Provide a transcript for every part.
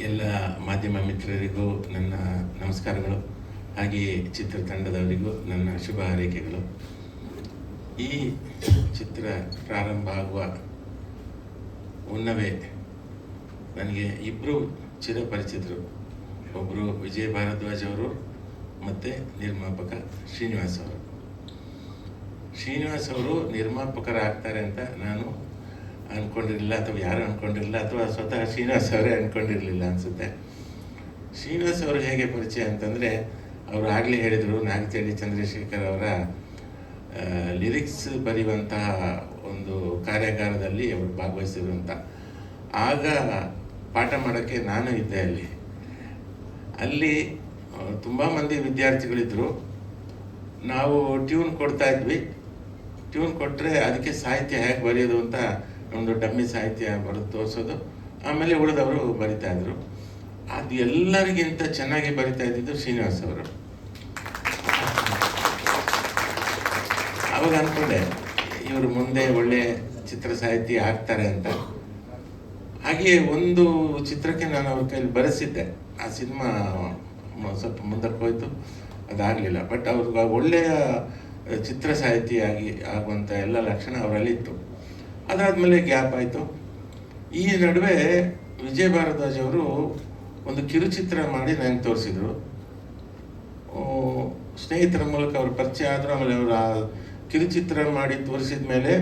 ಎಲ್ಲ ಮಾಧ್ಯಮ ಮಿತ್ರರಿಗೂ ನನ್ನ ನಮಸ್ಕಾರಗಳು, ಹಾಗೆಯೇ ಚಿತ್ರತಂಡದವರಿಗೂ ನನ್ನ ಶುಭ ಹಾರೈಕೆಗಳು. ಈ ಚಿತ್ರ ಪ್ರಾರಂಭ ಆಗುವ ಮುನ್ನವೇ ನನಗೆ ಇಬ್ಬರು ಚಿರಪರಿಚಿತರು ಒಬ್ಬರು ವಿಜಯ್ ಭಾರದ್ವಾಜ್ ಅವರು ಮತ್ತು ನಿರ್ಮಾಪಕ ಶ್ರೀನಿವಾಸ್ ಅವರು. ಶ್ರೀನಿವಾಸ್ ಅವರು ನಿರ್ಮಾಪಕರಾಗ್ತಾರೆ ಅಂತ ನಾನು ಅಂದ್ಕೊಂಡಿರಲಿಲ್ಲ ಅಥವಾ ಯಾರು ಅಂದ್ಕೊಂಡಿರಲಿಲ್ಲ ಅಥವಾ ಸ್ವತಃ ಶ್ರೀನಿವಾಸ್ ಅವರೇ ಅಂದ್ಕೊಂಡಿರಲಿಲ್ಲ ಅನಿಸುತ್ತೆ. ಶ್ರೀನಿವಾಸ್ ಅವರು ಹೇಗೆ ಪರಿಚಯ ಅಂತಂದರೆ, ಅವರು ಆಗಲೇ ಹೇಳಿದರು ನಾಗಚಳ್ಳಿ ಚಂದ್ರಶೇಖರ್ ಅವರ ಲಿರಿಕ್ಸ್ ಬರೆಯುವಂತಹ ಒಂದು ಕಾರ್ಯಾಗಾರದಲ್ಲಿ ಅವರು ಭಾಗವಹಿಸಿದ್ರು ಅಂತ ಆಗ ಪಾಠ ಮಾಡೋಕ್ಕೆ ನಾನು ಇದ್ದೆ ಅಲ್ಲಿ. ಅಲ್ಲಿ ತುಂಬ ಮಂದಿ ವಿದ್ಯಾರ್ಥಿಗಳಿದ್ದರು ನಾವು ಟ್ಯೂನ್ ಕೊಡ್ತಾ ಇದ್ವಿ. ಟ್ಯೂನ್ ಕೊಟ್ಟರೆ ಅದಕ್ಕೆ ಸಾಹಿತ್ಯ ಹೇಗೆ ಬರೆಯೋದು ಅಂತ ಒಂದು ಡಮ್ಮಿ ಸಾಹಿತ್ಯ ಬರೆದು ತೋರಿಸೋದು. ಆಮೇಲೆ ಉಳಿದವರು ಬರಿತಾ ಇದ್ರು. ಅದು ಎಲ್ಲರಿಗಿಂತ ಚೆನ್ನಾಗಿ ಬರಿತಾ ಇದ್ದಿದ್ದು ಶ್ರೀನಿವಾಸ್ ಅವರು. ಅವಾಗ ಅಂದ್ಕೊಂಡೆ ಇವರು ಮುಂದೆ ಒಳ್ಳೆ ಚಿತ್ರ ಸಾಹಿತಿ ಆಗ್ತಾರೆ ಅಂತ. ಹಾಗೆಯೇ ಒಂದು ಚಿತ್ರಕ್ಕೆ ನಾನು ಅವ್ರ ಕೈಲಿ ಬರೆಸಿದ್ದೆ. ಆ ಸಿನಿಮಾ ಸ್ವಲ್ಪ ಮುಂದಕ್ಕೆ ಹೋಯ್ತು. ಅದಾಗಲಿಲ್ಲ. ಬಟ್ ಅವ್ರಿಗೆ ಒಳ್ಳೆಯ ಚಿತ್ರ ಸಾಹಿತಿಯಾಗಿ ಆಗುವಂಥ ಎಲ್ಲ ಲಕ್ಷಣ ಅವರಲ್ಲಿ ಇತ್ತು ಅದಾದಮೇಲೆ ಗ್ಯಾಪ್ ಆಯಿತು. ಈ ನಡುವೆ ವಿಜಯ ಭಾರದ್ವಾಜ್ ಅವರು ಒಂದು ಕಿರುಚಿತ್ರ ಮಾಡಿ ನನಗೆ ತೋರಿಸಿದ್ರು. ಸ್ನೇಹಿತರ ಮೂಲಕ ಅವ್ರ ಪರಿಚಯ ಆದರು, ಆಮೇಲೆ ಅವರು ಆ ಕಿರುಚಿತ್ರ ಮಾಡಿ ತೋರಿಸಿದ ಮೇಲೆ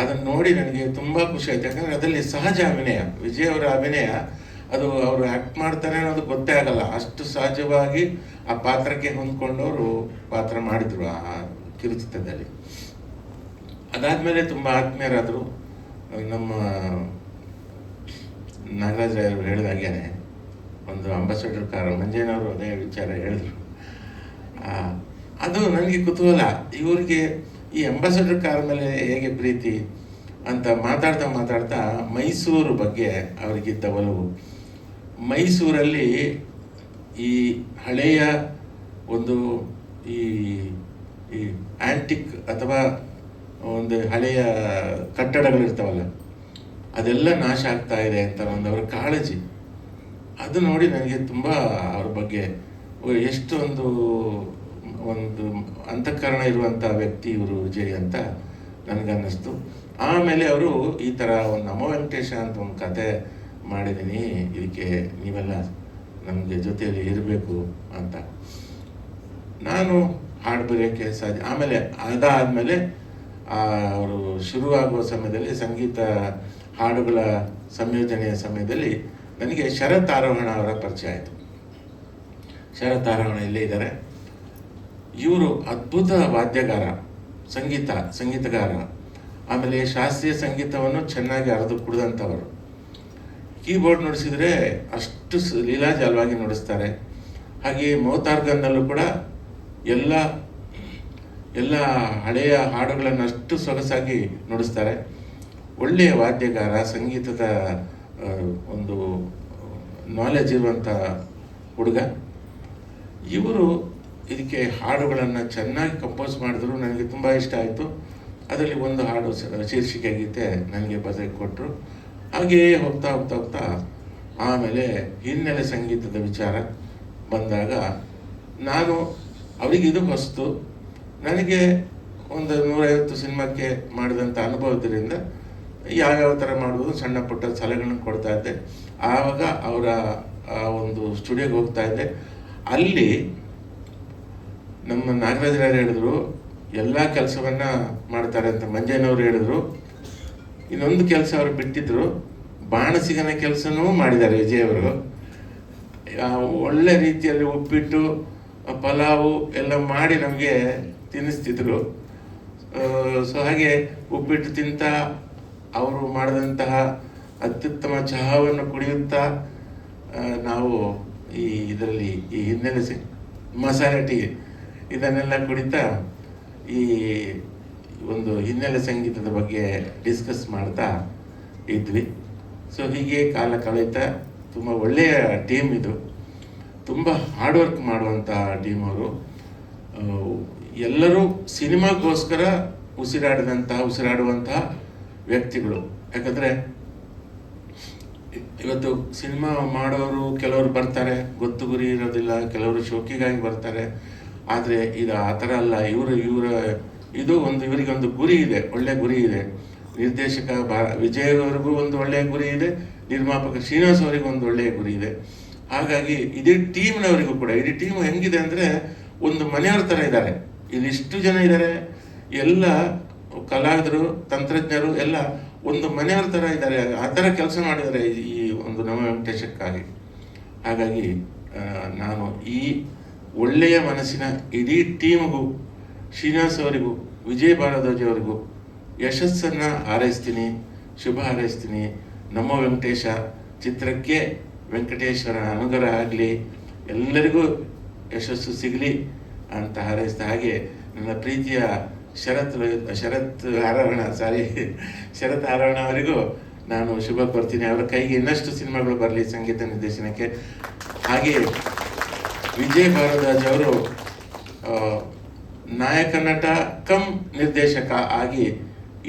ಅದನ್ನು ನೋಡಿ ನನಗೆ ತುಂಬ ಖುಷಿ ಆಯ್ತು. ಯಾಕಂದರೆ ಅದರಲ್ಲಿ ಸಹಜ ಅಭಿನಯ, ವಿಜಯ್ ಅವರ ಅಭಿನಯ, ಅದು ಅವರು ಆ್ಯಕ್ಟ್ ಮಾಡ್ತಾರೆ ಅನ್ನೋದು ಗೊತ್ತೇ ಆಗಲ್ಲ. ಅಷ್ಟು ಸಹಜವಾಗಿ ಆ ಪಾತ್ರಕ್ಕೆ ಹೊಂದ್ಕೊಂಡವರು ಪಾತ್ರ ಮಾಡಿದರು ಆ ಕಿರುಚಿತ್ರದಲ್ಲಿ. ಅದಾದಮೇಲೆ ತುಂಬ ಆತ್ಮೀಯರಾದರು ನಮ್ಮ ನಾಗರಾಜ್ ಅವರು ಹೇಳಿದಾಗೇನೆ ಒಂದು ಅಂಬಾಸಡರ್ ಕಾರ, ಮಂಜೇನವರು ಅದೇ ವಿಚಾರ ಹೇಳಿದ್ರು. ಅದು ನನಗೆ ಕುತೂಹಲ. ಇವರಿಗೆ ಈ ಅಂಬಾಸಡರ್ ಕಾರ ಮೇಲೆ ಹೇಗೆ ಪ್ರೀತಿ ಅಂತ ಮಾತಾಡ್ತಾ ಮಾತಾಡ್ತಾ ಮೈಸೂರು ಬಗ್ಗೆ ಅವರಿಗಿದ್ದ ಒಲವು. ಮೈಸೂರಲ್ಲಿ ಈ ಹಳೆಯ ಒಂದು ಈ ಈ ಆ್ಯಂಟಿಕ್ ಅಥವಾ ಒಂದು ಹಳೆಯ ಕಟ್ಟಡಗಳಿರ್ತಾವಲ್ಲ, ಅದೆಲ್ಲ ನಾಶ ಆಗ್ತಾ ಇದೆ ಅಂತ ಒಂದು ಅವರ ಕಾಳಜಿ. ಅದು ನೋಡಿ ನನಗೆ ತುಂಬ ಅವ್ರ ಬಗ್ಗೆ ಎಷ್ಟೊಂದು ಒಂದು ಅಂತಃಕರಣ ಇರುವಂಥ ವ್ಯಕ್ತಿ ಇವರು ವಿಜಯ್ ಅಂತ ನನಗನ್ನಿಸ್ತು. ಆಮೇಲೆ ಅವರು ಈ ಥರ ಒಂದು ನಮೋ ವೆಂಕಟೇಶ ಅಂತ ಒಂದು ಕತೆ ಮಾಡಿದ್ದೀನಿ ಇದಕ್ಕೆ ನೀವೆಲ್ಲ ನಮಗೆ ಜೊತೆಯಲ್ಲಿ ಇರಬೇಕು ಅಂತ. ನಾನು ಹಾಡು ಬರೆಯೋಕ್ಕೆ ಸಾಧ್ಯ, ಆಮೇಲೆ ಅದಾದಮೇಲೆ ಅವರು ಶುರುವಾಗುವ ಸಮಯದಲ್ಲಿ ಸಂಗೀತ ಹಾಡುಗಳ ಸಂಯೋಜನೆಯ ಸಮಯದಲ್ಲಿ ನನಗೆ ಶರತ್ ಆರೋಹಣ ಅವರ ಪರಿಚಯ ಆಯಿತು. ಶರತ್ ಆರೋಹಣ ಇಲ್ಲೇ ಇದ್ದಾರೆ? ಇವರು ಅದ್ಭುತ ವಾದ್ಯಗಾರ, ಸಂಗೀತ, ಸಂಗೀತಗಾರ. ಆಮೇಲೆ ಶಾಸ್ತ್ರೀಯ ಸಂಗೀತವನ್ನು ಚೆನ್ನಾಗಿ ಅರೆದು ಕುಡಿದಂಥವರು. ಕೀಬೋರ್ಡ್ ನುಡಿಸಿದರೆ ಅಷ್ಟು ಲೀಲಾಜಾಲವಾಗಿ ನುಡಿಸ್ತಾರೆ. ಹಾಗೆಯೇ ಮೌತಾರ್ಗನ್ನಲ್ಲೂ ಕೂಡ ಎಲ್ಲ ಎಲ್ಲ ಹಳೆಯ ಹಾಡುಗಳನ್ನು ಅಷ್ಟು ಸೊಗಸಾಗಿ ನುಡಿಸ್ತಾರೆ. ಒಳ್ಳೆಯ ವಾದ್ಯಗಾರ, ಸಂಗೀತದ ಒಂದು ನಾಲೆಜ್ ಇರುವಂಥ ಹುಡುಗ. ಇವರು ಇದಕ್ಕೆ ಹಾಡುಗಳನ್ನು ಚೆನ್ನಾಗಿ ಕಂಪೋಸ್ ಮಾಡಿದ್ರು ನನಗೆ ತುಂಬ ಇಷ್ಟ ಆಯಿತು. ಅದರಲ್ಲಿ ಒಂದು ಹಾಡು ಶೀರ್ಷಿಕೆ ಗೀತೆ ನನಗೆ ಬದಲಿಗೆ ಕೊಟ್ಟರು ಹಾಗೆಯೇ ಹೋಗ್ತಾ ಹೋಗ್ತಾ ಹೋಗ್ತಾ ಆಮೇಲೆ ಹಿನ್ನೆಲೆ ಸಂಗೀತದ ವಿಚಾರ ಬಂದಾಗ ನಾನು ಅವರಿಗಿದು ಹೊಸ್ತು. ನನಗೆ ಒಂದು ನೂರೈವತ್ತು ಸಿನಿಮಾಕ್ಕೆ ಮಾಡಿದಂಥ ಅನುಭವದಿಂದ ಯಾವ್ಯಾವ ಥರ ಮಾಡ್ಬೋದು ಸಣ್ಣ ಪುಟ್ಟ ಸಲಹೆಗಳನ್ನು ಕೊಡ್ತಾ ಇದ್ದೆ. ಆವಾಗ ಅವರ ಒಂದು ಸ್ಟುಡಿಯೋಗೆ ಹೋಗ್ತಾ ಇದ್ದೆ. ಅಲ್ಲಿ ನಮ್ಮ ನಾಗರಾಜರಾಯರು ಹೇಳಿದ್ರು, ಎಲ್ಲ ಕೆಲಸವನ್ನ ಮಾಡ್ತಾರೆ ಅಂತ ಮಂಜಯ್ಯನವರು ಹೇಳಿದ್ರು. ಇನ್ನೊಂದು ಕೆಲಸ ಅವರು ಬಿಟ್ಟಿದ್ರು, ಬಾಣಸಿಗನ ಕೆಲಸನೂ ಮಾಡಿದ್ದಾರೆ ವಿಜಯ್ ಅವರು. ಒಳ್ಳೆ ರೀತಿಯಲ್ಲಿ ಉಪ್ಪಿಟ್ಟು, ಪಲಾವು ಎಲ್ಲ ಮಾಡಿ ನಮಗೆ ತಿನ್ನಿಸ್ತಿದ್ರು. ಸೊ ಹಾಗೆ ಉಪ್ಪಿಟ್ಟು ತಿಂತಾ ಅವರು ಮಾಡಿದಂತಹ ಅತ್ಯುತ್ತಮ ಚಹಾವನ್ನು ಕುಡಿಯುತ್ತಾ ನಾವು ಈ ಇದರಲ್ಲಿ ಈ ಹಿನ್ನೆಲೆ ಮಸಾಲೆ ಟೀ ಇದನ್ನೆಲ್ಲ ಕುಡಿತಾ ಈ ಒಂದು ಹಿನ್ನೆಲೆ ಸಂಗೀತದ ಬಗ್ಗೆ ಡಿಸ್ಕಸ್ ಮಾಡ್ತಾ ಇದ್ವಿ. ಸೊ ಹೀಗೆ ಕಾಲ ಕಳೀತಾ ತುಂಬ ಒಳ್ಳೆಯ ಟೀಮ್ ಇದು. ತುಂಬ ಹಾರ್ಡ್ ವರ್ಕ್ ಮಾಡುವಂತಹ ಟೀಮ್ ಅವರು. ಎಲ್ಲರೂ ಸಿನಿಮಾಗೋಸ್ಕರ ಉಸಿರಾಡಿದಂತಹ ಉಸಿರಾಡುವಂತಹ ವ್ಯಕ್ತಿಗಳು. ಯಾಕಂದರೆ, ಇವತ್ತು ಸಿನಿಮಾ ಮಾಡೋರು ಕೆಲವರು ಬರ್ತಾರೆ, ಗೊತ್ತು ಗುರಿ ಇರೋದಿಲ್ಲ, ಕೆಲವರು ಶೋಕಿಗಾಗಿ ಬರ್ತಾರೆ. ಆದರೆ ಇದು ಆ ಥರ ಅಲ್ಲ, ಇವರು ಇವರ, ಇದು ಒಂದು ಇವರಿಗೆ ಒಂದು ಗುರಿ ಇದೆ, ಒಳ್ಳೆ ಗುರಿ ಇದೆ. ನಿರ್ದೇಶಕ ಬಾ, ವಿಜಯ್ ಅವರಿಗೂ ಒಂದು ಒಳ್ಳೆಯ ಗುರಿ ಇದೆ, ನಿರ್ಮಾಪಕ ಶ್ರೀನಿವಾಸ್ ಅವರಿಗೂ ಒಂದು ಒಳ್ಳೆಯ ಗುರಿ ಇದೆ. ಹಾಗಾಗಿ ಇದೇ ಟೀಮ್ನವರಿಗೂ ಕೂಡ, ಇಡೀ ಟೀಮ್ ಹೆಂಗಿದೆ ಅಂದರೆ ಒಂದು ಮನೆಯವ್ರ ಥರ ಇದ್ದಾರೆ. ಇಲ್ಲಿ ಇಷ್ಟು ಜನ ಇದ್ದಾರೆ ಎಲ್ಲ ಕಲಾವಿದರು, ತಂತ್ರಜ್ಞರು ಎಲ್ಲ ಒಂದು ಮನೆಯವ್ರ ಥರ ಇದ್ದಾರೆ ಆ ಥರ ಕೆಲಸ ಮಾಡಿದ್ದಾರೆ ಈ ಒಂದು ನವ ವೆಂಕಟೇಶಕ್ಕಾಗಿ. ಹಾಗಾಗಿ ನಾನು ಈ ಒಳ್ಳೆಯ ಮನಸ್ಸಿನ ಇಡೀ ಟೀಮ್ಗೂ, ಶ್ರೀನಿವಾಸ್ ಅವರಿಗೂ, ವಿಜಯ್ ಭಾರದ್ವಾಜ್ ಅವರಿಗೂ ಯಶಸ್ಸನ್ನು ಹಾರೈಸ್ತೀನಿ, ಶುಭ ಹಾರೈಸ್ತೀನಿ. ನಮ್ಮ ವೆಂಕಟೇಶ ಚಿತ್ರಕ್ಕೆ ವೆಂಕಟೇಶ್ವರ ಅನುಗ್ರಹ ಆಗಲಿ. ಎಲ್ಲರಿಗೂ ಯಶಸ್ಸು ಸಿಗಲಿ. ಅಂತ ಹಾರೈಸಿದ ಹಾಗೆ ನನ್ನ ಪ್ರೀತಿಯ ಶರತ್ ಶರತ್ ಆರೋಹಣ ಸಾರಿ ಶರತ್ ಆರೋಹಣ ಅವರಿಗೂ ನಾನು ಶುಭ ಕೊಡ್ತೀನಿ ಅವರ ಕೈಗೆ ಇನ್ನಷ್ಟು ಸಿನಿಮಾಗಳು ಬರಲಿ ಸಂಗೀತ ನಿರ್ದೇಶನಕ್ಕೆ. ಹಾಗೆ ವಿಜಯ್ ಭಾರದ್ವಾಜ್ ಅವರು ನಾಯಕ ನಟ ಕಮ್ ನಿರ್ದೇಶಕ ಆಗಿ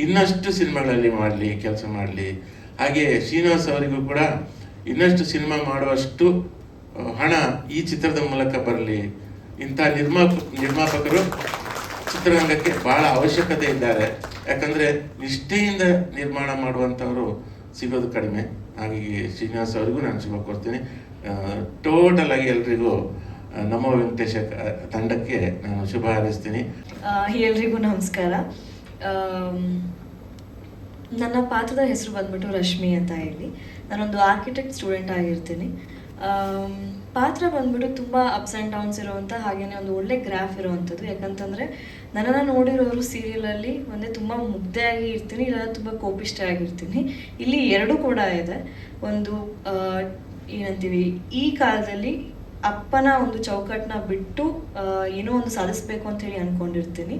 ಇನ್ನಷ್ಟು ಸಿನಿಮಾಗಳಲ್ಲಿ ಮಾಡಲಿ, ಕೆಲಸ ಮಾಡಲಿ. ಹಾಗೆ ಶ್ರೀನಿವಾಸ್ ಅವರಿಗೂ ಕೂಡ ಇನ್ನಷ್ಟು ಸಿನಿಮಾ ಮಾಡುವಷ್ಟು ಹಣ ಈ ಚಿತ್ರದ ಮೂಲಕ ಬರಲಿ. ಇಂಥ ನಿರ್ಮಾಪ, ನಿರ್ಮಾಪಕರು ಚಿತ್ರರಂಗಕ್ಕೆ ಬಹಳ ಅವಶ್ಯಕತೆ ಇದ್ದಾರೆ. ಯಾಕಂದ್ರೆ ನಿಷ್ಠೆಯಿಂದ ನಿರ್ಮಾಣ ಮಾಡುವಂಥವರು ಸಿಗೋದು ಕಡಿಮೆ. ಹಾಗಾಗಿ ಶ್ರೀನಿವಾಸ್ ಅವರಿಗೂ ನಾನು ಶುಭ ಕೊಡ್ತೀನಿ ಟೋಟಲ್ ಆಗಿ ಎಲ್ರಿಗೂ ನಮ್ಮ ವೆಂಕಟೇಶ ತಂಡಕ್ಕೆ ನಾನು ಶುಭ ಹಾರೈಸ್ತೀನಿ. ಎಲ್ರಿಗೂ ನಮಸ್ಕಾರ. ನನ್ನ ಪಾತ್ರದ ಹೆಸರು ಬಂದ್ಬಿಟ್ಟು ರಶ್ಮಿ ಅಂತ ಹೇಳಿ. ನಾನೊಂದು ಆರ್ಕಿಟೆಕ್ಟ್ ಸ್ಟೂಡೆಂಟ್ ಆಗಿರ್ತೀನಿ. ಪಾತ್ರ ಬಂದ್ಬಿಟ್ಟು ತುಂಬ ಅಪ್ಸ್ ಆ್ಯಂಡ್ ಡೌನ್ಸ್ ಇರುವಂಥ ಹಾಗೆಯೇ ಒಂದು ಒಳ್ಳೆ ಗ್ರಾಫ್ ಇರುವಂಥದ್ದು. ಯಾಕಂತಂದರೆ ನನ್ನನ್ನು ನೋಡಿರೋರು ಸೀರಿಯಲಲ್ಲಿ ಒಂದೇ ತುಂಬ ಮುಗ್ಧೆಯಾಗಿ ಇರ್ತೀನಿ ಇಲ್ಲ ತುಂಬ ಕೋಪಿಷ್ಠ ಆಗಿರ್ತೀನಿ ಇಲ್ಲಿ ಎರಡು ಕೂಡ ಇದೆ. ಒಂದು ಏನಂತೀವಿ, ಈ ಕಾಲದಲ್ಲಿ ಅಪ್ಪನ ಒಂದು ಚೌಕಟ್ಟನ್ನ ಬಿಟ್ಟು ಏನೋ ಒಂದು ಸಾಧಿಸ್ಬೇಕು ಅಂತ ಹೇಳಿ ಅಂದ್ಕೊಂಡಿರ್ತೀನಿ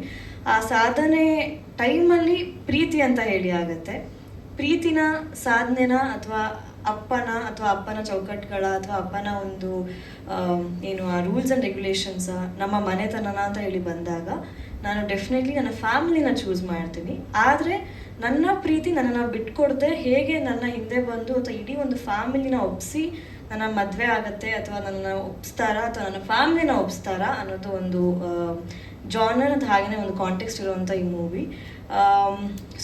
ಆ ಸಾಧನೆ ಟೈಮಲ್ಲಿ ಪ್ರೀತಿ ಅಂತ ಹೇಳಿ ಆಗತ್ತೆ. ಪ್ರೀತಿನ ಸಾಧನೆನ ಅಥವಾ ಅಪ್ಪನ ಅಥವಾ ಅಪ್ಪನ ಚೌಕಟ್ಟುಗಳ ಅಥವಾ ಅಪ್ಪನ ಒಂದು ಏನು ಆ ರೂಲ್ಸ್ ಆ್ಯಂಡ್ ರೆಗ್ಯುಲೇಷನ್ಸ, ನಮ್ಮ ಮನೆತನನ ಅಂತ ಹೇಳಿ ಬಂದಾಗ, ನಾನು ಡೆಫಿನೆಟ್ಲಿ ನನ್ನ ಫ್ಯಾಮಿಲಿನ ಚೂಸ್ ಮಾಡ್ತೀನಿ. ಆದರೆ ನನ್ನ ಪ್ರೀತಿ ನನ್ನನ್ನು ಬಿಟ್ಕೊಡದೆ ಹೇಗೆ ನನ್ನ ಹಿಂದೆ ಬಂದು ಅಥವಾ ಇಡೀ ಒಂದು ಫ್ಯಾಮಿಲಿನ ಒಪ್ಪಿಸಿ ನನ್ನ ಮದುವೆ ಆಗತ್ತೆ ಅಥವಾ ನನ್ನ ಒಪ್ಸ್ತಾರಾ ಅಥವಾ ನನ್ನ ಫ್ಯಾಮಿಲಿನ ಒಪ್ಸ್ತಾರಾ ಅನ್ನೋದು ಒಂದು ಜಾನರ್ ಅಂತ ಹಾಗೆಯೇ ಒಂದು ಕಾಂಟೆಕ್ಸ್ಟ್ ಇರುವಂಥ ಈ ಮೂವಿ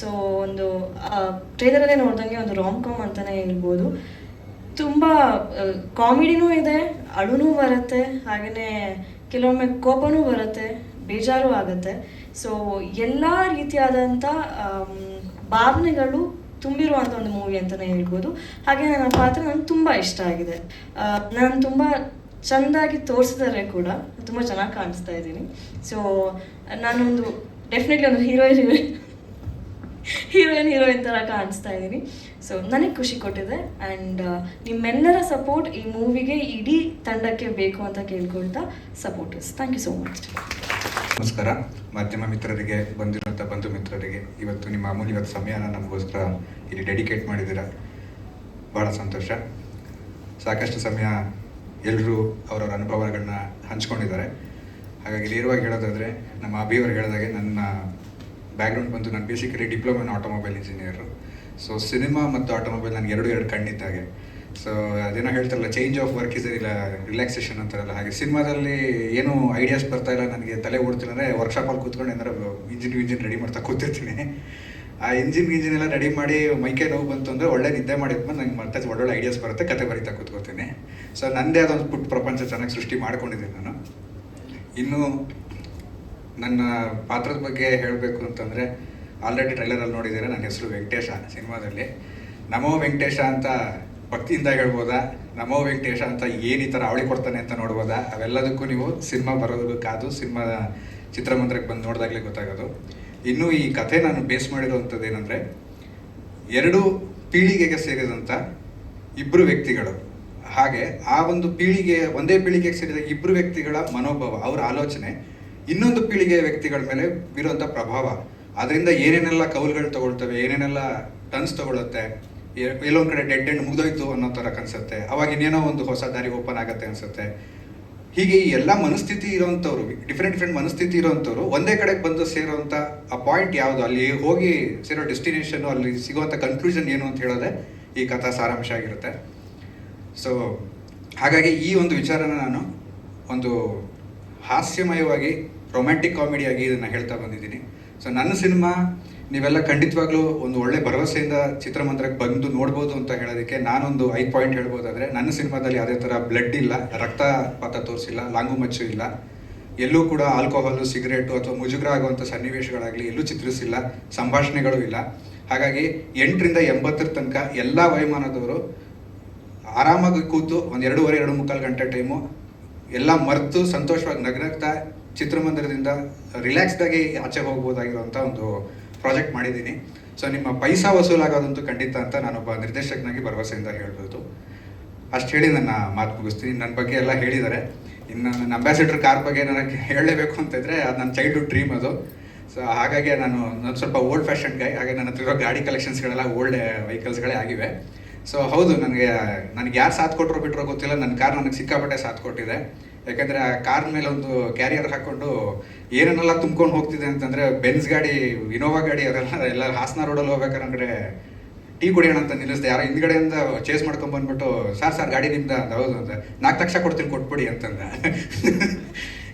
ಸೊ ಒಂದು ಟ್ರೇಲರಲ್ಲೇ ನೋಡ್ದಂಗೆ ಒಂದು ರಾಮ್ ಕಾಮ್ ಅಂತಲೇ ಹೇಳ್ಬೋದು. ತುಂಬ ಕಾಮಿಡಿನೂ ಇದೆ, ಅಳುನೂ ಬರುತ್ತೆ ಹಾಗೆಯೇ ಕೆಲವೊಮ್ಮೆ ಕೋಪನೂ ಬರುತ್ತೆ, ಬೇಜಾರು ಆಗುತ್ತೆ. ಸೊ ಎಲ್ಲ ರೀತಿಯಾದಂಥ ಭಾವನೆಗಳು ತುಂಬಿರುವಂಥ ಒಂದು ಮೂವಿ ಅಂತಲೇ ಹೇಳ್ಬೋದು. ಹಾಗೆ ನನ್ನ ಪಾತ್ರ ನನಗೆ ತುಂಬ ಇಷ್ಟ ಆಗಿದೆ. ನಾನು ತುಂಬ ಚೆಂದಾಗಿ ತೋರಿಸಿದರೆ ಕೂಡ, ತುಂಬ ಚೆನ್ನಾಗಿ ಕಾಣಿಸ್ತಾ ಇದ್ದೀನಿ. ಸೊ ನಾನೊಂದು ಡೆಫಿನೆಟ್ಲಿ ಒಂದು ಹೀರೋಯಿನ್ ಹೀರೋಯಿನ್ ಹೀರೋಯಿನ್ ಥರ ಕಾಣಿಸ್ತಾ ಇದ್ದೀನಿ ಸೊ ನನಗೆ ಖುಷಿ ಕೊಟ್ಟಿದೆ ಆ್ಯಂಡ್ ನಿಮ್ಮೆಲ್ಲರ ಸಪೋರ್ಟ್ ಈ ಮೂವಿಗೆ ಇಡೀ ತಂಡಕ್ಕೆ ಬೇಕು ಅಂತ ಕೇಳ್ಕೊಳ್ತಾ supporters thank you so much ನಮಸ್ಕಾರ. ಮಾಧ್ಯಮ ಮಿತ್ರರಿಗೆ ಬಂದಿರುವಂಥ ಬಂಧು ಮಿತ್ರರಿಗೆ, ಇವತ್ತು ನಿಮ್ಮ ಅಮೂಲ್ಯವಾದ ಸಮಯನ ನಮಗೋಸ್ಕರ ಇಲ್ಲಿ ಡೆಡಿಕೇಟ್ ಮಾಡಿದ್ದೀರ? ಭಾಳ ಸಂತೋಷ. ಸಾಕಷ್ಟು ಸಮಯ ಎಲ್ಲರೂ ಅವರವರ ಅನುಭವಗಳನ್ನ ಹಂಚ್ಕೊಂಡಿದ್ದಾರೆ. ಹಾಗಾಗಿ ನೇರವಾಗಿ ಹೇಳೋದಾದರೆ, ನಮ್ಮ ಅಭಿಯವರು ಹೇಳಿದಾಗೆ ನನ್ನ ಬ್ಯಾಕ್ಗ್ರೌಂಡ್ ಬಂತು ನಾನು basically diploma in automobile engineer so cinema ಮತ್ತು ಆಟೋಮೊಬೈಲ್ ನನಗೆ ಎರಡು ಎರಡು ಕಣ್ಣಿದ್ದಾಗೆ. ಸೊ ಅದೇನೋ ಹೇಳ್ತಾರಲ್ಲ ಚೇಂಜ್ ಆಫ್ ವರ್ಕ್ ಇಸ್ ಇಲ್ಲ ರಿಲ್ಯಾಕ್ಸೇಷನ್ ಅಂತಾರಲ್ಲ ಹಾಗೆ. ಸಿನಿಮಾದಲ್ಲಿ ಏನು ಐಡಿಯಾಸ್ ಬರ್ತಾ ಇಲ್ಲ, ನನಗೆ ತಲೆ ಓಡ್ತಿಲ್ಲ ಅಂದರೆ ವರ್ಕ್ಶಾಪಲ್ಲಿ ಕೂತ್ಕೊಂಡು ಏನಾರು ಇಂಜಿನ್ ಇಂಜಿನ್ ರೆಡಿ ಮಾಡ್ತಾ ಕೂತಿರ್ತೀನಿ. ಆ ಇಂಜಿನ್ ಗಿಂಜಿನ್ ಎಲ್ಲ ರೆಡಿ ಮಾಡಿ ಮೈಕೈ ನೋವು ಬಂತು ಅಂದರೆ ಒಳ್ಳೆ ನಿದ್ದೆ ಮಾಡಿದ್ಮೇಲೆ ನಂಗೆ ಮತ್ತೆ ಒಳ್ಳೊಳ್ಳೆ ಐಡಿಯಾಸ್ ಬರುತ್ತೆ, ಕತೆ ಬರೀತಾ ಕೂತ್ಕೋತೀನಿ. ಸೊ ನನ್ನದೇ ಅದೊಂದು ಪುಟ್ಟ ಪ್ರಪಂಚ ಚೆನ್ನಾಗಿ ಸೃಷ್ಟಿ ಮಾಡ್ಕೊಂಡಿದ್ದೀನಿ ನಾನು. ಇನ್ನು ನನ್ನ ಪಾತ್ರದ ಬಗ್ಗೆ ಹೇಳಬೇಕು ಅಂತಂದರೆ ಆಲ್ರೆಡಿ ಟ್ರೈಲರಲ್ಲಿ ನೋಡಿದ್ದೀರ? ನನ್ನ ಹೆಸರು ವೆಂಕಟೇಶ ಸಿನಿಮಾದಲ್ಲಿ. ನಮೋ ವೆಂಕಟೇಶ ಅಂತ ಭಕ್ತಿಯಿಂದ ಹೇಳ್ಬೋದಾ? ನಮೋ ವೆಂಕಟೇಶ ಅಂತ ಏನು ಈ ಥರ ಅವಳಿ ಕೊಡ್ತಾನೆ ಅಂತ ನೋಡ್ಬೋದಾ? ಅವೆಲ್ಲದಕ್ಕೂ ನೀವು ಸಿನಿಮಾ ಬರೋದು ಕಾದು, ಸಿನಿಮಾ ಚಿತ್ರಮಂದಿರಕ್ಕೆ ಬಂದು ನೋಡಿದಾಗಲೇ ಗೊತ್ತಾಗೋದು. ಇನ್ನು ಈ ಕಥೆ ನಾನು ಬೇಸ್ ಮಾಡಿರುವಂಥದ್ದು ಏನಂದರೆ, ಎರಡು ಪೀಳಿಗೆಗೆ ಸೇರಿದಂಥ ಇಬ್ಬರು ವ್ಯಕ್ತಿಗಳು. ಹಾಗೆ ಆ ಒಂದು ಪೀಳಿಗೆ ಒಂದೇ ಪೀಳಿಗೆಗೆ ಸೇರಿದ ಇಬ್ಬರು ವ್ಯಕ್ತಿಗಳ ಮನೋಭಾವ, ಅವರ ಆಲೋಚನೆ, ಇನ್ನೊಂದು ಪೀಳಿಗೆಯ ವ್ಯಕ್ತಿಗಳ ಮೇಲೆ ಬೀರುವಂಥ ಪ್ರಭಾವ. ಅದರಿಂದ ಏನೇನೆಲ್ಲ ಕೌಲ್ಗಳು ತಗೊಳ್ತವೆ, ಏನೇನೆಲ್ಲ ಟನ್ಸ್ ತಗೊಳುತ್ತೆ ಎಲ್ಲೊಂದು ಕಡೆ ಡೆಡ್ ಎಂಡ್ ಮುಗ್ದೋಯ್ತು ಅನ್ನೋ ಥರ ಕನ್ಸುತ್ತೆ. ಅವಾಗ ಇನ್ನೇನೋ ಒಂದು ಹೊಸ ದಾರಿ ಓಪನ್ ಆಗುತ್ತೆ ಅನ್ಸುತ್ತೆ. ಹೀಗೆ ಈ ಎಲ್ಲ ಮನಸ್ಥಿತಿ ಇರೋವಂಥವ್ರು ಡಿಫ್ರೆಂಟ್ ಡಿಫ್ರೆಂಟ್ ಮನಸ್ಥಿತಿ ಇರೋವಂಥವ್ರು ಒಂದೇ ಕಡೆಗೆ ಬಂದು ಸೇರೋವಂಥ ಆ ಪಾಯಿಂಟ್ ಯಾವುದು? ಅಲ್ಲಿ ಹೋಗಿ ಸೇರೋ ಡೆಸ್ಟಿನೇಷನ್ನು ಅಲ್ಲಿ ಸಿಗುವಂಥ ಕನ್ಕ್ಲೂಷನ್ ಏನು ಅಂತ ಹೇಳೋದೆ ಈ ಕಥಾ ಸಾರಾಂಶ ಆಗಿರುತ್ತೆ. ಸೊ ಹಾಗಾಗಿ ಈ ಒಂದು ವಿಚಾರನ ನಾನು ಒಂದು ಹಾಸ್ಯಮಯವಾಗಿ ರೊಮ್ಯಾಂಟಿಕ್ ಕಾಮಿಡಿಯಾಗಿ ಇದನ್ನು ಹೇಳ್ತಾ ಬಂದಿದ್ದೀನಿ. ಸೊ ನನ್ನ ಸಿನಿಮಾ ನೀವೆಲ್ಲ ಖಂಡಿತವಾಗ್ಲೂ ಒಂದು ಒಳ್ಳೆ ಭರವಸೆಯಿಂದ ಚಿತ್ರಮಂದಿರಕ್ಕೆ ಬಂದು ನೋಡ್ಬೋದು ಅಂತ ಹೇಳೋದಕ್ಕೆ ನಾನೊಂದು ಐದು ಪಾಯಿಂಟ್ ಹೇಳ್ಬೋದಾದರೆ, ನನ್ನ ಸಿನಿಮಾದಲ್ಲಿ ಯಾವುದೇ ಥರ ಬ್ಲಡ್ ಇಲ್ಲ ರಕ್ತಪಾತ ತೋರಿಸಿಲ್ಲ ಲಾಂಗು ಮಚ್ಚು ಇಲ್ಲ. ಎಲ್ಲೂ ಕೂಡ ಆಲ್ಕೋಹಾಲು ಸಿಗರೇಟು ಅಥವಾ ಮುಜುಗರ ಆಗುವಂಥ ಸನ್ನಿವೇಶಗಳಾಗಲಿ ಎಲ್ಲೂ ಚಿತ್ರಿಸಿಲ್ಲ, ಸಂಭಾಷಣೆಗಳು ಇಲ್ಲ. ಹಾಗಾಗಿ ಎಂಟರಿಂದ ಎಂಬತ್ತರ ತನಕ ಎಲ್ಲ ವಯೋಮಾನದವರು ಆರಾಮಾಗಿ ಕೂತು ಒಂದು ಎರಡೂವರೆ, ಎರಡು ಮುಕ್ಕಾಲು ಗಂಟೆ ಟೈಮು ಎಲ್ಲ ಮರೆತು ಸಂತೋಷವಾಗಿ ನಗ್ನಗ್ತಾ ಚಿತ್ರಮಂದಿರದಿಂದ ರಿಲ್ಯಾಕ್ಸ್ಡಾಗಿ ಆಚೆ ಹೋಗ್ಬೋದಾಗಿರುವಂಥ ಒಂದು ಪ್ರಾಜೆಕ್ಟ್ ಮಾಡಿದ್ದೀನಿ. ಸೊ ನಿಮ್ಮ ಪೈಸಾ ವಸೂಲಾಗೋದಂತೂ ಖಂಡಿತ ಅಂತ ನಾನೊಬ್ಬ ನಿರ್ದೇಶಕನಾಗಿ ಭರವಸೆಯಿಂದ ಹೇಳ್ಬೋದು. ಅಷ್ಟು ಹೇಳಿ ನನ್ನ ಮಾತು ಮುಗಿಸ್ತೀನಿ. ನನ್ನ ಬಗ್ಗೆ ಎಲ್ಲ ಹೇಳಿದ್ದಾರೆ. ಇನ್ನು ನನ್ನ ಅಂಬಾಸಿಡರ್ ಕಾರ್ ಬಗ್ಗೆ ನನಗೆ ಹೇಳಲೇಬೇಕು ಅಂತಿದ್ರೆ ಅದು ನನ್ನ ಚೈಲ್ಡ್ಹುಡ್ ಡ್ರೀಮ್ ಅದು. ಸೊ ಹಾಗಾಗಿ ನಾನು ನಾನು ಸ್ವಲ್ಪ ಓಲ್ಡ್ ಫ್ಯಾಷನ್ ಗೈ ಹಾಗೆ ನನ್ನ ಹತ್ರ ಗಾಡಿ ಕಲೆಕ್ಷನ್ಸ್ಗಳೆಲ್ಲ ಓಲ್ಡ್ ವೆಹಿಕಲ್ಸ್ಗಳೇ ಆಗಿವೆ. ಸೊ ಹೌದು, ನನಗೆ ನನಗೆ ಯಾರು ಸಾಥ್ ಕೊಟ್ಟರು ಬಿಟ್ಟರು ಗೊತ್ತಿಲ್ಲ. ನನ್ನ ಕಾರ್ ನನಗೆ ಸಿಕ್ಕಾಪಟ್ಟೆ ಸಾಥ್ ಕೊಟ್ಟಿದೆ. ಯಾಕಂದರೆ ಆ ಕಾರ್ ಮೇಲೆ ಒಂದು ಕ್ಯಾರಿಯರ್ ಹಾಕ್ಕೊಂಡು ಏನೇನೆಲ್ಲ ತುಂಬ್ಕೊಂಡು ಹೋಗ್ತಿದೆ ಅಂತಂದರೆ ಬೆನ್ಸ್ ಗಾಡಿ ಇನೋವಾ ಗಾಡಿ, ಅದೆಲ್ಲ, ಎಲ್ಲ ಹಾಸನ ರೋಡಲ್ಲಿ ಹೋಗ್ಬೇಕಾದ್ರೆ ಟೀ ಕುಡಿಯೋಣ ಅಂತ ನಿಲ್ಲಿಸ್ದೆ. ಯಾರೋ ಹಿಂದ್ಗಡೆಯಿಂದ ಚೇಸ್ ಮಾಡ್ಕೊಂಡು ಬಂದ್ಬಿಟ್ಟು, ಸರ್ ಸರ್, ಗಾಡಿ ನಿಮ್ದ ಅಂತ. ಹೌದು ಅಂತ ನಾಲ್ಕು ಲಕ್ಷ ಕೊಡ್ತೀನಿ, ಕೊಟ್ಬಿಡಿ ಅಂತಂದ.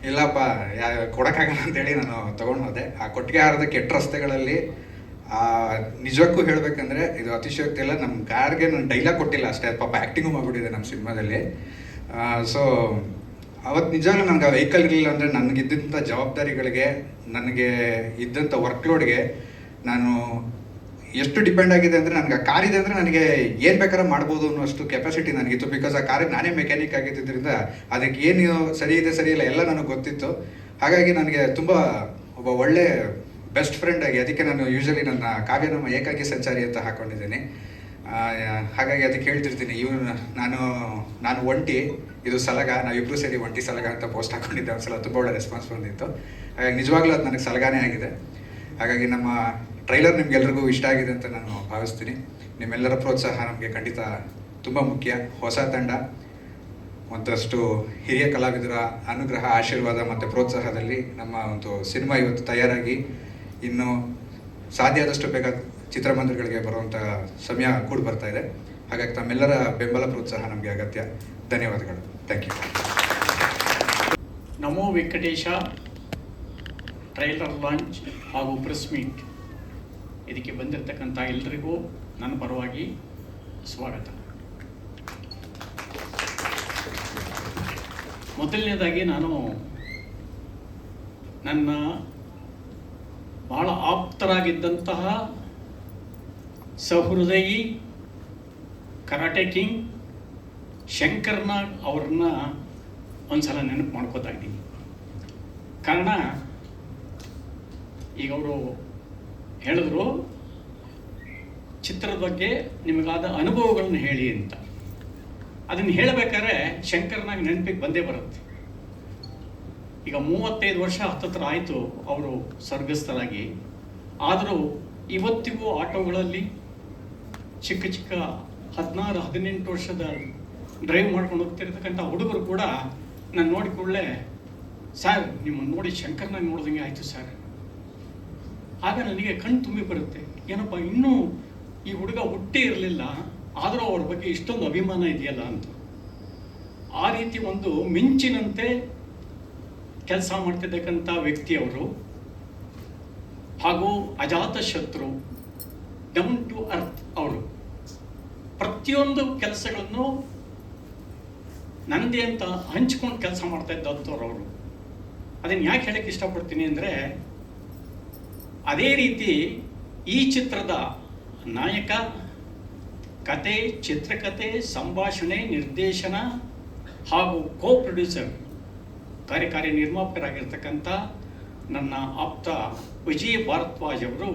ಇಲ್ಲಪ್ಪ, ಯಾ, ಕೊಡೋಕ್ಕಾಗಲ್ಲ ಅಂತೇಳಿ ನಾನು ತೊಗೊಂಡು ಹೋದೆ. ಆ ಕೊಟ್ಟಿಗೆ ಹಾರದ ಕೆಟ್ಟ ರಸ್ತೆಗಳಲ್ಲಿ ನಿಜಕ್ಕೂ ಹೇಳಬೇಕಂದ್ರೆ ಇದು ಅತಿಶಯೋಕ್ತಿ ಇಲ್ಲ ನಮ್ಮ ಕಾರ್ಗೆ ನಾನು ಡೈಲಾಗ್ ಕೊಟ್ಟಿಲ್ಲ ಅಷ್ಟೇ. ಪಾಪ ಆ್ಯಕ್ಟಿಂಗು ಮಾಡ್ಬಿಟ್ಟಿದೆ ನಮ್ಮ ಸಿನಿಮಾದಲ್ಲಿ. ಸೊ ಅವತ್ತು ನಿಜವಾಗ್ಲೂ ನನಗೆ ಆ ವೆಹಿಕಲ್ ಇರಲಿಲ್ಲ ಅಂದರೆ ನನಗಿದ್ದಂಥ ಜವಾಬ್ದಾರಿಗಳಿಗೆ, ನನಗೆ ಇದ್ದಂಥ ವರ್ಕ್ಲೋಡ್ಗೆ ನಾನು ಎಷ್ಟು ಡಿಪೆಂಡ್ ಆಗಿದೆ ಅಂದರೆ ನನಗೆ ಆ ಕಾರ್ ಇದೆ ಅಂದರೆ ನನಗೆ ಏನು ಬೇಕಾರ ಮಾಡ್ಬೋದು ಅನ್ನೋಷ್ಟು ಕೆಪಾಸಿಟಿ ನನಗಿತ್ತು. ಬಿಕಾಸ್ ಆ ಕಾರಿಗೆ ನಾನೇ ಮೆಕ್ಯಾನಿಕ್ ಆಗಿದ್ದರಿಂದ ಅದಕ್ಕೆ ಏನು ಸರಿ ಇದೆ, ಸರಿ ಇಲ್ಲ ಎಲ್ಲ ನನಗೆ ಗೊತ್ತಿತ್ತು. ಹಾಗಾಗಿ ನನಗೆ ತುಂಬ ಒಬ್ಬ ಒಳ್ಳೆ ಬೆಸ್ಟ್ ಫ್ರೆಂಡ್ ಆಗಿ ಅದಕ್ಕೆ ನಾನು ಯೂಶಲಿ ನನ್ನ ಕಾವ್ಯ ನಮ್ಮ ಏಕಾಂಗಿ ಸಂಚಾರಿ ಅಂತ ಹಾಕೊಂಡಿದ್ದೀನಿ. ಹಾಗಾಗಿ ಅದಕ್ಕೆ ಹೇಳ್ತಿರ್ತೀನಿ, ಇವನು ನಾನು ನಾನು ಒಂಟಿ, ಇದು ಸಲಗ, ನಾವಿಬ್ರು ಸೇರಿ ಒಂಟಿ ಸಲಗ ಅಂತ ಪೋಸ್ಟ್ ಹಾಕೊಂಡಿದ್ದೆ, ಒಂದ್ಸಲ ತುಂಬ ಒಳ್ಳೆ ರೆಸ್ಪಾನ್ಸ್ ಬಂದಿತ್ತು. ಹಾಗಾಗಿ ನಿಜವಾಗ್ಲೂ ಅದು ನನಗೆ ಸಲಗಾನೇ ಆಗಿದೆ. ಹಾಗಾಗಿ ನಮ್ಮ ಟ್ರೈಲರ್ ನಿಮ್ಗೆಲ್ರಿಗೂ ಇಷ್ಟ ಆಗಿದೆ ಅಂತ ನಾನು ಭಾವಿಸ್ತೀನಿ. ನಿಮ್ಮೆಲ್ಲರ ಪ್ರೋತ್ಸಾಹ ನಮಗೆ ಖಂಡಿತ ತುಂಬ ಮುಖ್ಯ. ಹೊಸ ತಂಡ, ಒಂದಷ್ಟು ಹಿರಿಯ ಕಲಾವಿದರ ಅನುಗ್ರಹ, ಆಶೀರ್ವಾದ ಮತ್ತು ಪ್ರೋತ್ಸಾಹದಲ್ಲಿ ನಮ್ಮ ಒಂದು ಸಿನಿಮಾ ಇವತ್ತು ತಯಾರಾಗಿ ಇನ್ನು ಸಾಧ್ಯ ಆದಷ್ಟು ಬೇಗ ಚಿತ್ರಮಂದಿರಗಳಿಗೆ ಬರುವಂಥ ಸಮಯ ಕೂಡ ಬರ್ತಾ ಇದೆ. ಹಾಗಾಗಿ ತಮ್ಮೆಲ್ಲರ ಬೆಂಬಲ ಪ್ರೋತ್ಸಾಹ ನಮಗೆ ಅಗತ್ಯ. ಧನ್ಯವಾದಗಳು. Thank you Namo Venkatesha trailer launch ಹಾಗೂ ಪ್ರೆಸ್ ಮೀಟ್. ಇದಕ್ಕೆ ಬಂದಿರತಕ್ಕಂಥ ಎಲ್ಲರಿಗೂ ನನ್ನ ಪರವಾಗಿ ಸ್ವಾಗತ. ಮೊದಲನೇದಾಗಿ ನಾನು ನನ್ನ ಆಪ್ತರಾಗಿದ್ದಂತಹ ಸಹೃದಯಿ, ಕರಾಟೆ ಕಿಂಗ್ ಶಂಕರ್ನಾಗ್ ಅವ್ರನ್ನ ಒಂದ್ಸಲ ನೆನಪು ಮಾಡ್ಕೋತಾ ಇದ್ದೀನಿ. ಕಾರಣ, ಈಗ ಅವರು ಹೇಳಿದ್ರು, ಚಿತ್ರದ ಬಗ್ಗೆ ನಿಮಗಾದ ಅನುಭವಗಳನ್ನ ಹೇಳಿ ಅಂತ. ಅದನ್ನು ಹೇಳಬೇಕಾದ್ರೆ ಶಂಕರ್ನಾಗ್ ನೆನಪಿಗೆ ಬಂದೇ ಬರುತ್ತೆ. ಈಗ ಮೂವತ್ತೈದು ವರ್ಷ ಹತ್ತತ್ರ ಆಯಿತು ಅವರು ಸ್ವರ್ಗಸ್ಥರಾಗಿ. ಆದರೂ ಇವತ್ತಿಗೂ ಆಟೋಗಳಲ್ಲಿ ಚಿಕ್ಕ ಚಿಕ್ಕ ಹದಿನಾರು, ಹದಿನೆಂಟು ವರ್ಷದ ಡ್ರೈವ್ ಮಾಡ್ಕೊಂಡು ಹೋಗ್ತಿರ್ತಕ್ಕಂಥ ಹುಡುಗರು ಕೂಡ ನಾನು ನೋಡಿ ಕೂಡಲೇ, ಸರ್, ನಿಮ್ಮನ್ನು ನೋಡಿ ಶಂಕರ್ನ ನೋಡಿದಂಗೆ ಆಯಿತು ಸರ್. ಆಗ ನನಗೆ ಕಣ್ಣು ತುಂಬಿ ಬರುತ್ತೆ. ಏನಪ್ಪ, ಇನ್ನೂ ಈ ಹುಡುಗ ಹುಟ್ಟೇ ಇರಲಿಲ್ಲ. ಆದರೂ ಅವ್ರ ಬಗ್ಗೆ ಇಷ್ಟೊಂದು ಅಭಿಮಾನ ಇದೆಯಲ್ಲ ಅಂತ. ಆ ರೀತಿ ಒಂದು ಮಿಂಚಿನಂತೆ ಕೆಲಸ ಮಾಡ್ತಿದ್ದಕ್ಕಂಥ ವ್ಯಕ್ತಿಯವರು ಹಾಗೂ ಅಜಾತ ಶತ್ರು ಡೌನ್ ಟು ಅರ್ತ್ ಅವರು. ಪ್ರತಿಯೊಂದು ಕೆಲಸಗಳನ್ನು ನಂದೇ ಅಂತ ಹಂಚ್ಕೊಂಡು ಕೆಲಸ ಮಾಡ್ತಾ ಇದ್ದಂಥವ್ರು ಅವರು. ಅದನ್ನು ಯಾಕೆ ಹೇಳಕ್ಕೆ ಇಷ್ಟಪಡ್ತೀನಿ ಅಂದರೆ, ಅದೇ ರೀತಿ ಈ ಚಿತ್ರದ ನಾಯಕ, ಕತೆ ಚಿತ್ರಕಥೆ ಸಂಭಾಷಣೆ, ನಿರ್ದೇಶನ ಹಾಗೂ ಕೋ ಪ್ರೊಡ್ಯೂಸರ್ ಕಾರ್ಯಕಾರಿ ನಿರ್ಮಾಪಕರಾಗಿರ್ತಕ್ಕಂಥ ನನ್ನ ಆಪ್ತ ವಿಜಯ ಭಾರದ್ವಾಜ್ ಅವರು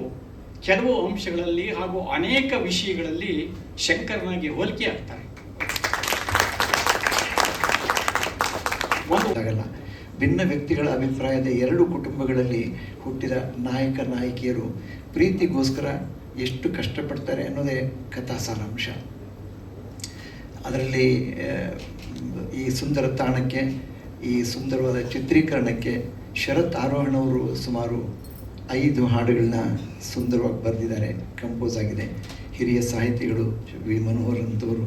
ಕೆಲವು ಅಂಶಗಳಲ್ಲಿ ಹಾಗೂ ಅನೇಕ ವಿಷಯಗಳಲ್ಲಿ ಶಂಕರನಾಗಿ ಹೋಲಿಕೆ ಆಗ್ತಾರೆ. ಭಿನ್ನ ವ್ಯಕ್ತಿಗಳ ಅಭಿಪ್ರಾಯದ ಎರಡು ಕುಟುಂಬಗಳಲ್ಲಿ ಹುಟ್ಟಿದ ನಾಯಕ ನಾಯಕಿಯರು ಪ್ರೀತಿಗೋಸ್ಕರ ಎಷ್ಟು ಕಷ್ಟಪಡ್ತಾರೆ ಅನ್ನೋದೇ ಕಥಾ ಸಾರಾಂಶ. ಅದರಲ್ಲಿ ಈ ಸುಂದರ ತಾಣಕ್ಕೆ, ಈ ಸುಂದರವಾದ ಚಿತ್ರೀಕರಣಕ್ಕೆ ಶರತ್ ಆರೋಹಣವರು ಸುಮಾರು ಐದು ಹಾಡುಗಳನ್ನ ಸುಂದರವಾಗಿ ಬರೆದಿದ್ದಾರೆ ಕಂಪೋಸ್ ಆಗಿದೆ. ಹಿರಿಯ ಸಾಹಿತಿಗಳು ವಿ. ಮನೋಹರ್ ಅಂತವರು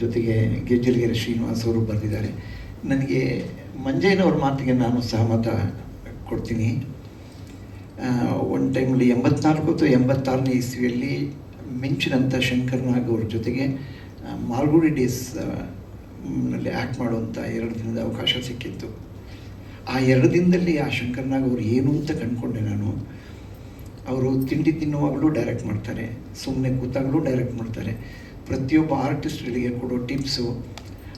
ಜೊತೆಗೆ ಗೆಜ್ಜಲಗೆರೆ ಶ್ರೀನಿವಾಸ್ ಅವರು ಬರೆದಿದ್ದಾರೆ. ನನಗೆ ಮಂಜಯ್ಯನವ್ರ ಮಾತಿಗೆ ನಾನು ಸಹಮತ ಕೊಡ್ತೀನಿ. ಒಂದು ಟೈಮಲ್ಲಿ ಎಂಬತ್ನಾಲ್ಕು ಅಥವಾ ಎಂಬತ್ತಾರನೇ ಇಸ್ವಿಯಲ್ಲಿ ಮಿಂಚಿನಂಥ ಶಂಕರ್ ನಾಗ್ ಅವ್ರ ಜೊತೆಗೆ ಮಾಲ್ಗುಡಿ ಡೇಸ್ನಲ್ಲಿ ಆ್ಯಕ್ಟ್ ಮಾಡುವಂಥ ಎರಡು ದಿನದ ಅವಕಾಶ ಸಿಕ್ಕಿತ್ತು. ಆ ಎರಡು ದಿನದಲ್ಲಿ ಆ ಶಂಕರ್ನಾಗ್ ಅವರು ಏನು ಅಂತ ಕಂಡುಕೊಂಡೆ ನಾನು. ಅವರು ತಿಂಡಿ ತಿನ್ನುವಾಗಲೂ ಡೈರೆಕ್ಟ್ ಮಾಡ್ತಾರೆ. ಸುಮ್ಮನೆ ಕೂತಾಗಲೂ ಡೈರೆಕ್ಟ್ ಮಾಡ್ತಾರೆ. ಪ್ರತಿಯೊಬ್ಬ ಆರ್ಟಿಸ್ಟ್ಗಳಿಗೆ ಕೊಡೋ ಟಿಪ್ಸು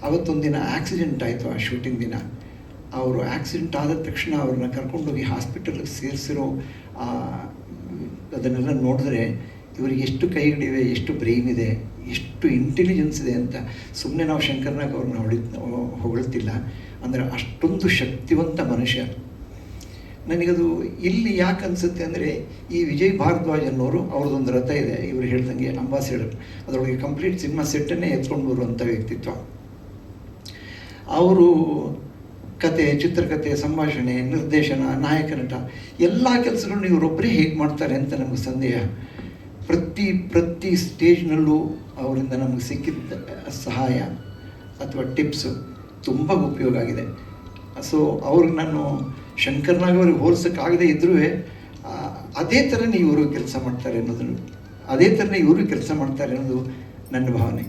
ಅವತ್ತೊಂದು ದಿನ ಆಕ್ಸಿಡೆಂಟ್ ಆಯಿತು ಆ ಶೂಟಿಂಗ್ ದಿನ. ಅವರು ಆಕ್ಸಿಡೆಂಟ್ ಆದ ತಕ್ಷಣ ಅವ್ರನ್ನ ಕರ್ಕೊಂಡೋಗಿ ಹಾಸ್ಪಿಟಲ್ಗೆ ಸೇರಿಸಿರೋ ಅದನ್ನೆಲ್ಲ ನೋಡಿದ್ರೆ ಇವರಿಗೆ ಎಷ್ಟು ಕೈಗಳಿವೆ ಎಷ್ಟು ಬ್ರೈನ್ ಇದೆ ಎಷ್ಟು ಇಂಟೆಲಿಜೆನ್ಸ್ ಇದೆ ಅಂತ ಸುಮ್ಮನೆ ನಾವು ಶಂಕರ್ನಾಗ್ ಅವ್ರನ್ನ ಹೊಳಿ ಹೊಗಳ್ತಿಲ್ಲ. ಅಂದರೆ ಅಷ್ಟೊಂದು ಶಕ್ತಿವಂತ ಮನುಷ್ಯ. ನನಗದು ಇಲ್ಲಿ ಯಾಕೆ ಅನಿಸುತ್ತೆ ಅಂದರೆ ಈ ವಿಜಯ್ ಭಾರದ್ವಾಜ್ ಅನ್ನೋರು ಅವ್ರದ್ದೊಂದು ರಥ ಇದೆ. ಇವರು ಹೇಳ್ದಂಗೆ ಅಂಬಾಸಿಡರ್. ಅದರೊಳಗೆ ಕಂಪ್ಲೀಟ್ ಸಿನಿಮಾ ಸೆಟ್ಟನ್ನೇ ಎತ್ಕೊಂಡು ಬರುವಂಥ ವ್ಯಕ್ತಿತ್ವ. ಅವರು ಕತೆ ಚಿತ್ರಕಥೆ ಸಂಭಾಷಣೆ, ನಿರ್ದೇಶನ, ನಾಯಕ ನಟ ಎಲ್ಲ ಕೆಲಸಗಳನ್ನ ಇವರೊಬ್ಬರೇ ಹೇಗೆ ಮಾಡ್ತಾರೆ ಅಂತ ನಮಗೆ ಸಂದೇಹ. ಪ್ರತಿ ಪ್ರತಿ ಸ್ಟೇಜ್ನಲ್ಲೂ ಅವರಿಂದ ನಮಗೆ ಸಿಕ್ಕಿದ್ದ ಸಹಾಯ ಅಥವಾ ಟಿಪ್ಸು ತುಂಬ ಉಪಯೋಗ ಆಗಿದೆ. ಸೊ ಅವ್ರಿಗೆ ನಾನು ಶಂಕರ್ನಾಗ್ ಅವ್ರಿಗೆ ಹೋಲಿಸೋಕ್ಕಾಗದೇ ಇದ್ರೂ ಅದೇ ಥರನೇ ಇವರು ಕೆಲಸ ಮಾಡ್ತಾರೆ ಅನ್ನೋದನ್ನು ಅದೇ ಥರನೇ ಇವರು ಕೆಲಸ ಮಾಡ್ತಾರೆ ಅನ್ನೋದು ನನ್ನ ಭಾವನೆ.